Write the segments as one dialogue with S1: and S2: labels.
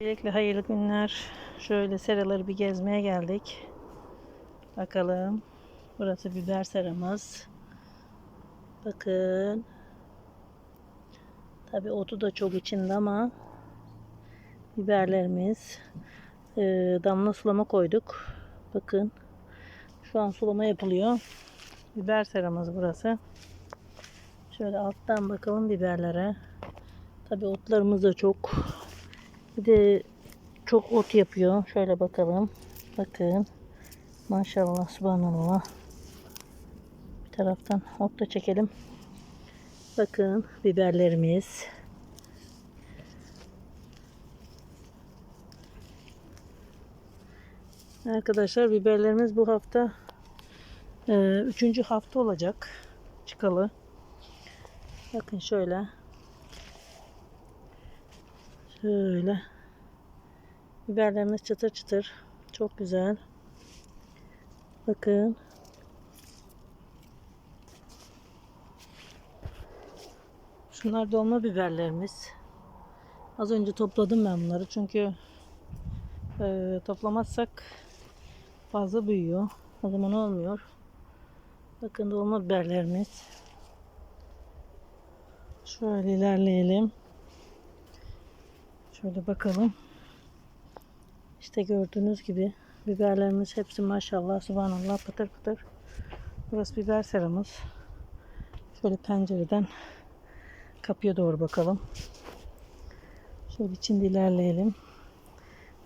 S1: Öncelikle hayırlı günler. Şöyle seraları bir gezmeye geldik. Bakalım. Burası biber seramız. Bakın. Tabi otu da çok içinde ama biberlerimiz. Ee, damla sulama koyduk. Bakın. Şu an sulama yapılıyor. Biber seramız burası. Şöyle alttan bakalım biberlere. Tabi otlarımız da çok. Bir de çok ot yapıyor. Şöyle bakalım. Bakın. Maşallah, subhanallah. Bir taraftan ot da çekelim. Bakın biberlerimiz. Arkadaşlar biberlerimiz bu hafta e, üçüncü hafta olacak. Çıkalı. Bakın şöyle. Şöyle. Biberlerimiz çıtır çıtır. Çok güzel. Bakın. Şunlar dolma biberlerimiz. Az önce topladım ben bunları çünkü e, toplamazsak fazla büyüyor. O zaman olmuyor. Bakın dolma biberlerimiz. Şöyle ilerleyelim. Şöyle bakalım. İşte gördüğünüz gibi biberlerimiz hepsi maşallah subhanallah pıtır pıtır. Burası biber seramız. Şöyle pencereden kapıya doğru bakalım. Şöyle içinde ilerleyelim.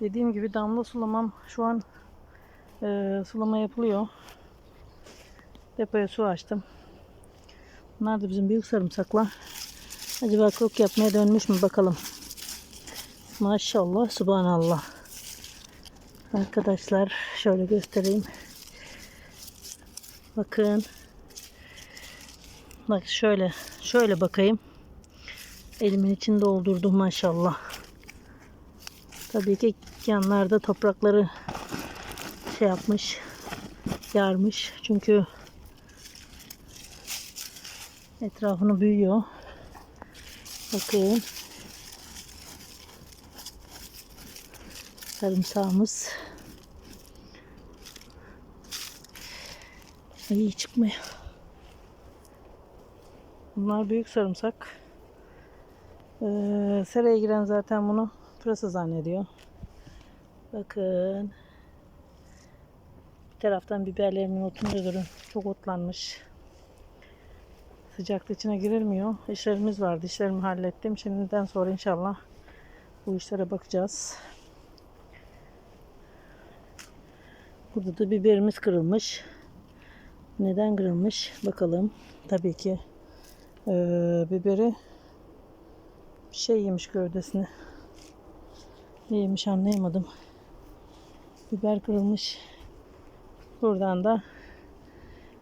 S1: Dediğim gibi damla sulamam şu an e, sulama yapılıyor. Depoya su açtım. Bunlar da bizim büyük sarımsaklar. Acaba kök yapmaya dönmüş mü bakalım. Maşallah, subhanallah. Arkadaşlar şöyle göstereyim. Bakın. Bak şöyle, şöyle bakayım. Elimin içinde doldurdum maşallah. Tabii ki yanlarda toprakları şey yapmış, yarmış. Çünkü etrafını büyüyor. Bakın. Sarımsağımız. İyi çıkmıyor. Bunlar büyük sarımsak. Ee, seraya giren zaten bunu pırasa zannediyor. Bakın. Bir taraftan biberlerimin otunu da görün. Çok otlanmış. Sıcakta içine girilmiyor. İşlerimiz vardı. İşlerimi hallettim. Şimdiden sonra inşallah bu işlere bakacağız. Burada da biberimiz kırılmış. Neden kırılmış? Bakalım. Tabii ki eee, biberi şey yemiş gövdesine. Ne yemiş anlayamadım. Biber kırılmış. Buradan da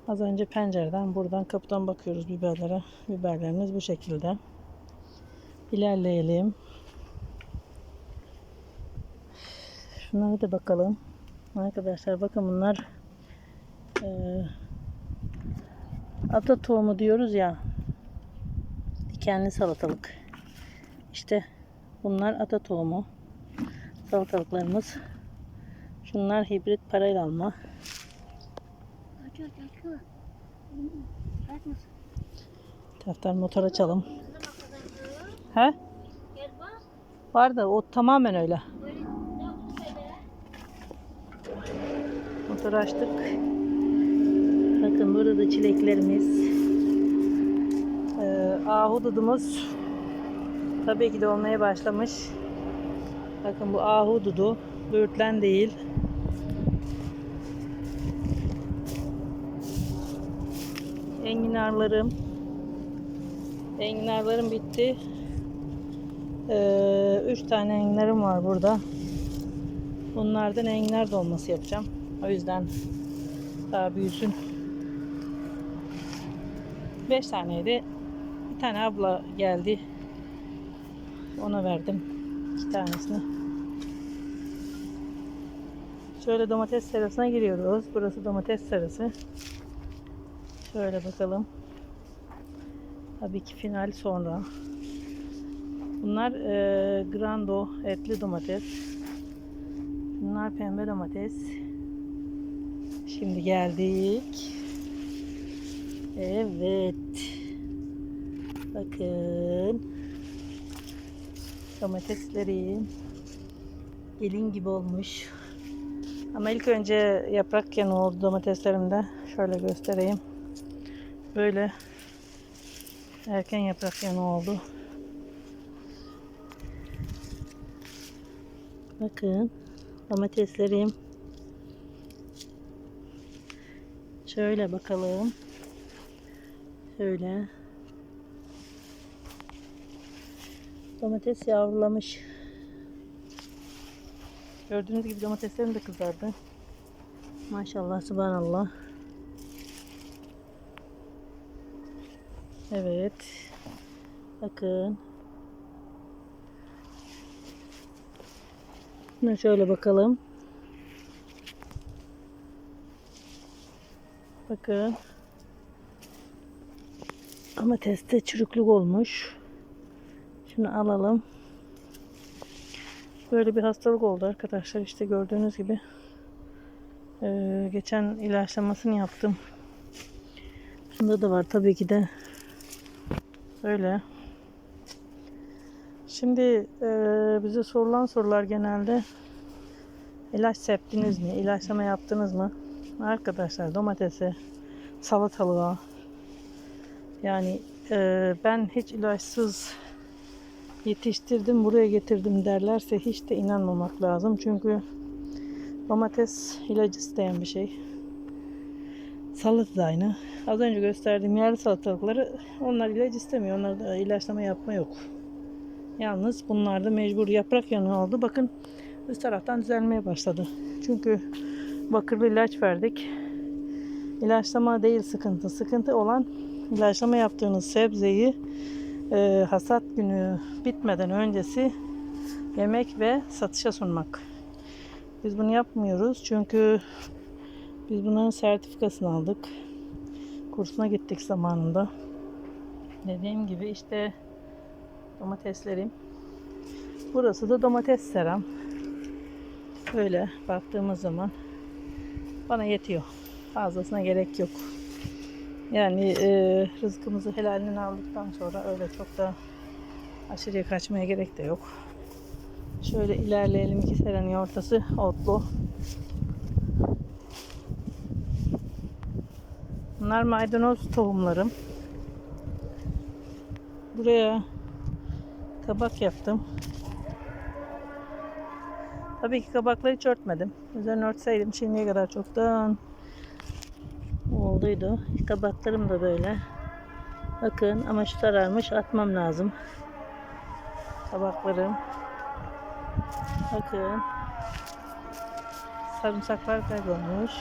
S1: az önce pencereden buradan kapıdan bakıyoruz biberlere. Biberlerimiz bu şekilde. İlerleyelim. Şunlara da bakalım. Arkadaşlar bakın bunlar eee ata tohumu diyoruz ya dikenli salatalık. İşte bunlar ata tohumu salatalıklarımız. Şunlar hibrit parayla alma. Taraftan motor açalım. He? Var da o tamamen öyle.
S2: Böyle ne yaptın böyle?
S1: Motor açtık. Bakın burada da çileklerimiz. Ee, ahududumuz tabii ki de olmaya başlamış. Bakın bu ahududu. Böğürtlen değil. Enginarlarım. Enginarlarım bitti. Ee, üç tane enginarım var burada. Bunlardan enginar dolması yapacağım. O yüzden daha büyüsün. 5 taneydi. Bir tane abla geldi. Ona verdim. iki tanesini. Şöyle domates serasına giriyoruz. Burası domates serası. Şöyle bakalım. Tabii ki final sonra. Bunlar e, grando etli domates. Bunlar pembe domates. Şimdi geldik. Evet. Bakın. Domateslerim gelin gibi olmuş. Ama ilk önce yaprak yanı oldu domateslerimde. Şöyle göstereyim. Böyle erken yaprak yanı oldu. Bakın domateslerim. Şöyle bakalım. Şöyle. Domates yavrulamış. Gördüğünüz gibi domateslerim de kızardı. Maşallah, subhanallah. Evet. Bakın. Buna şöyle bakalım. Bakın. Domateste çürüklük olmuş. Şunu alalım. Böyle bir hastalık oldu arkadaşlar. İşte gördüğünüz gibi. Ee, geçen ilaçlamasını yaptım. Bunda da var tabii ki de. Böyle. Şimdi e, bize sorulan sorular genelde ilaç septiniz mi? İlaçlama yaptınız mı? Arkadaşlar domatese, salatalığa yani e, ben hiç ilaçsız yetiştirdim buraya getirdim derlerse hiç de inanmamak lazım. Çünkü domates ilacı isteyen bir şey. Salata da aynı. Az önce gösterdiğim yerli salatalıkları onlar ilaç istemiyor. Onlarda ilaçlama yapma yok. Yalnız bunlarda mecbur yaprak yanığı oldu. Bakın üst taraftan düzelmeye başladı. Çünkü bakırlı ilaç verdik. İlaçlama değil sıkıntı. Sıkıntı olan ilaçlama yaptığınız sebzeyi e, hasat günü bitmeden öncesi yemek ve satışa sunmak. Biz bunu yapmıyoruz çünkü biz bunların sertifikasını aldık. Kursuna gittik zamanında. Dediğim gibi işte domateslerim. Burası da domates seram. Böyle baktığımız zaman bana yetiyor. Fazlasına gerek yok. Yani e, rızkımızı helalinden aldıktan sonra öyle çok da aşırıya kaçmaya gerek de yok. Şöyle ilerleyelim. iki serenin ortası otlu. Bunlar maydanoz tohumlarım. Buraya kabak yaptım. Tabii ki kabakları hiç örtmedim. Üzerine örtseydim şimdiye kadar çoktan olduydu. Kabaklarım da böyle. Bakın ama şu sararmış atmam lazım. Kabaklarım. Bakın. Sarımsaklar kaybolmuş.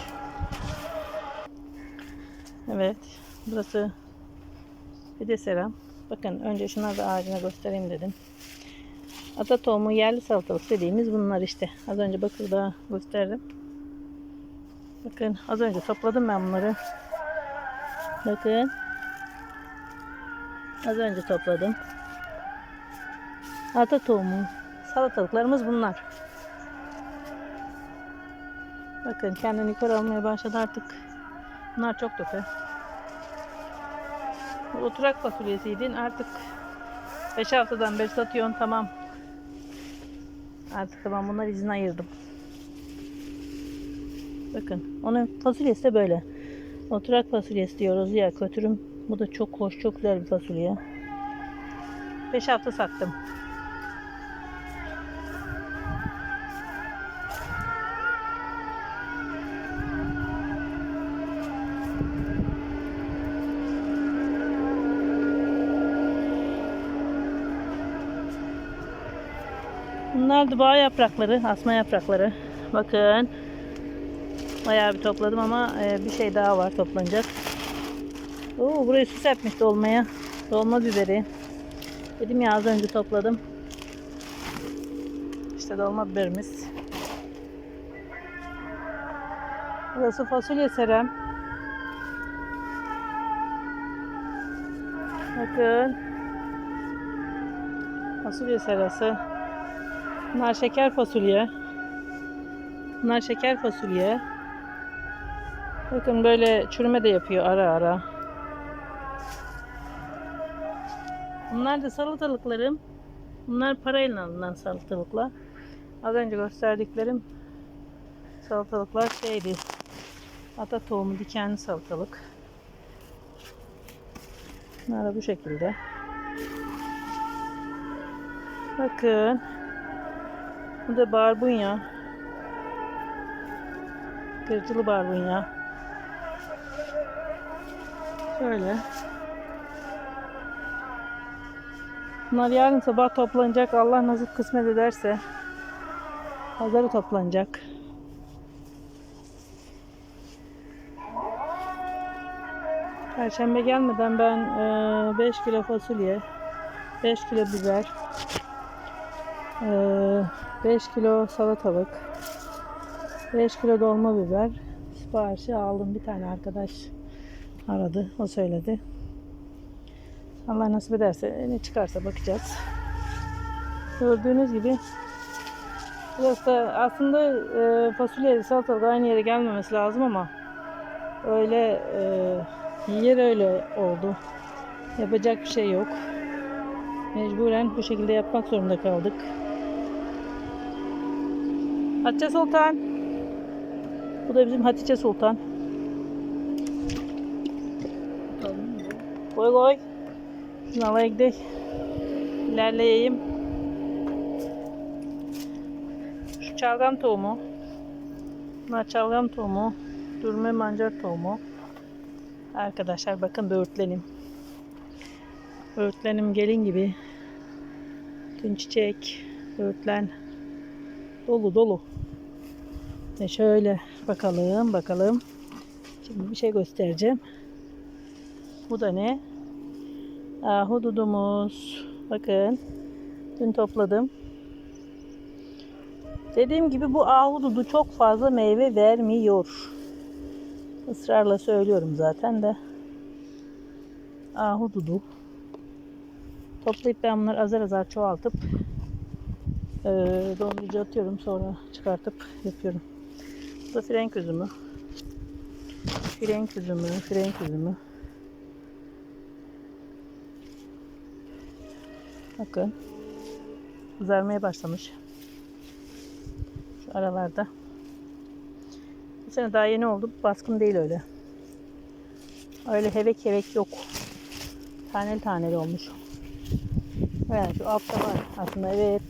S1: Evet. Burası bir de seram. Bakın önce şunları da ağacına göstereyim dedim. Ata tohumu yerli salatalık dediğimiz bunlar işte. Az önce bakırda gösterdim. Bakın az önce topladım ben bunları. Bakın. Az önce topladım. Ata tohumu. Salatalıklarımız bunlar. Bakın kendini yukarı almaya başladı artık. Bunlar çok tepe. Oturak fasulyesiydin artık 5 haftadan beri satıyorsun tamam. Artık tamam bunlar izin ayırdım. Bakın onun fasulyesi de böyle. Oturak fasulyesi diyoruz ya kötürüm. Bu da çok hoş çok güzel bir fasulye. 5 hafta sattım. Bunlar da bağ yaprakları, asma yaprakları. Bakın. Bayağı bir topladım ama e, bir şey daha var toplanacak. Oo, burayı süs yapmış dolmaya. Dolma biberi. Dedim ya az önce topladım. İşte dolma biberimiz. Burası fasulye serem. Bakın. Fasulye serası. Bunlar şeker fasulye. Bunlar şeker fasulye. Bakın böyle çürüme de yapıyor ara ara. Bunlar da salatalıklarım. Bunlar parayla alınan salatalıklar. Az önce gösterdiklerim salatalıklar şeydi. Ata tohumu dikenli salatalık. Bunlar da bu şekilde. Bakın. Bu da barbunya. Kırcılı barbunya. Şöyle. Bunlar yarın sabah toplanacak. Allah nasip kısmet ederse. Pazarı toplanacak. Perşembe gelmeden ben 5 kilo fasulye, 5 kilo biber, 5 kilo salatalık, 5 kilo dolma biber siparişi aldım. Bir tane arkadaş aradı. O söyledi. Allah nasip ederse ne çıkarsa bakacağız. Gördüğünüz gibi burası da aslında e, fasulye salatalık aynı yere gelmemesi lazım ama öyle e, yer öyle oldu. Yapacak bir şey yok. Mecburen bu şekilde yapmak zorunda kaldık. Hatice Sultan. Bu da bizim Hatice Sultan. Koy koy. Şimdi alaya gidelim. İlerleyeyim. Şu çalgam tohumu. Bunlar çalgam tohumu. Dürme mancar tohumu. Arkadaşlar bakın böğürtlenim. Böğürtlenim gelin gibi. Tüm çiçek, böğürtlen dolu dolu. Ve şöyle bakalım bakalım. Şimdi bir şey göstereceğim. Bu da ne? Ahududumuz. Bakın. Dün topladım. Dediğim gibi bu ahududu çok fazla meyve vermiyor. Israrla söylüyorum zaten de. Ahududu. Toplayıp ben bunları azar azar çoğaltıp e, dondurucu atıyorum. Sonra çıkartıp yapıyorum. Bu da frenk üzümü. Frenk üzümü, frenk üzümü. Bakın. Kızarmaya başlamış. Şu aralarda. Bu sene daha yeni oldu. Baskın değil öyle. Öyle hevek hevek yok. Taneli taneli olmuş. Yani şu altta var. Aslında evet.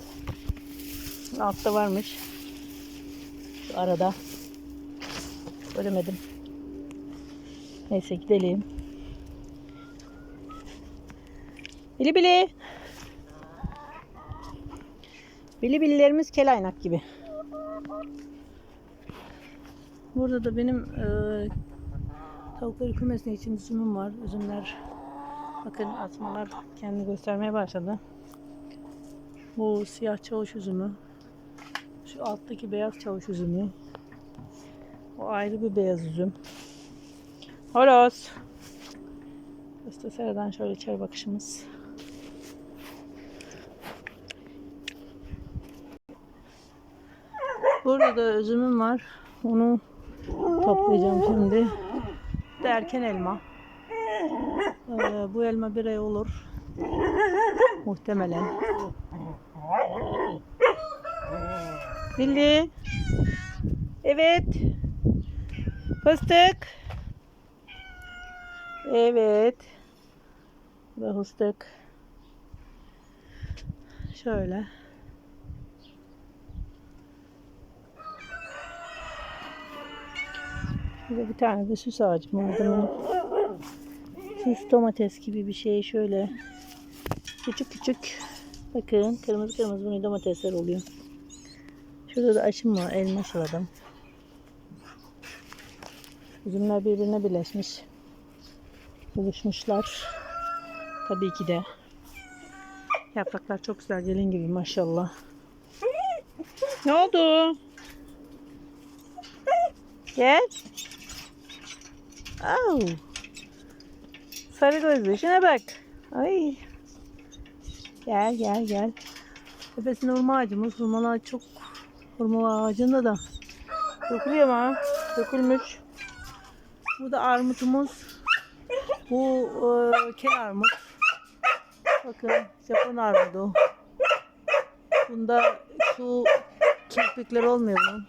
S1: Altta varmış. Şu arada. Göremedim. Neyse gidelim. Bili bili. Bili bililerimiz kelaynak gibi. Burada da benim e, tavukları kümesine için üzümüm var. Üzümler bakın asmalar kendini göstermeye başladı. Bu siyah çavuş üzümü. Şu alttaki beyaz çavuş üzümü. O ayrı bir beyaz üzüm. Horoz. İşte seradan şöyle içeri bakışımız. Burada da üzümüm var. Onu toplayacağım şimdi. De erken elma. Ee, bu elma bir ay olur. Muhtemelen. Billy. Evet. Fıstık. Evet. Da fıstık. Şöyle. Burada bir tane de süs ağacım vardı. Süs domates gibi bir şey şöyle. Küçük küçük. Bakın kırmızı kırmızı bunu domatesler oluyor. Şurada da aşım var. Elma suladım. Üzümler birbirine birleşmiş. Buluşmuşlar. Tabii ki de. Yapraklar çok güzel gelin gibi maşallah. Ne oldu? Gel. Au. Sarı gözlü. Şuna bak. Ay. Gel. Gel gel. Tepesinde hurma ağacımız. Hurmalar çok hurma ağacında da dökülüyor ama dökülmüş. Bu da armutumuz. Bu e, kel armut. Bakın Japon armudu. Bunda şu kirpikler olmuyor bunun.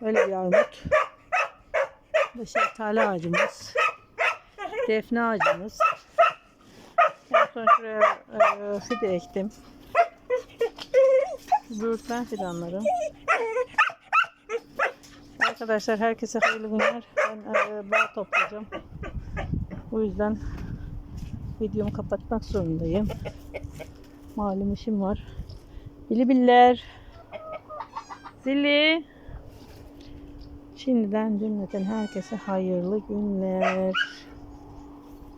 S1: Böyle bir armut. Bu şeftali ağacımız. Defne ağacımız. En son şuraya e, fide ektim. Böğürtlen fidanları. Arkadaşlar herkese hayırlı günler. Ben e, bağ toplayacağım. O yüzden videomu kapatmak zorundayım. Malum işim var. Bilibiller. Zili. Şimdiden cümleten herkese hayırlı günler.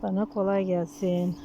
S1: Bana kolay gelsin.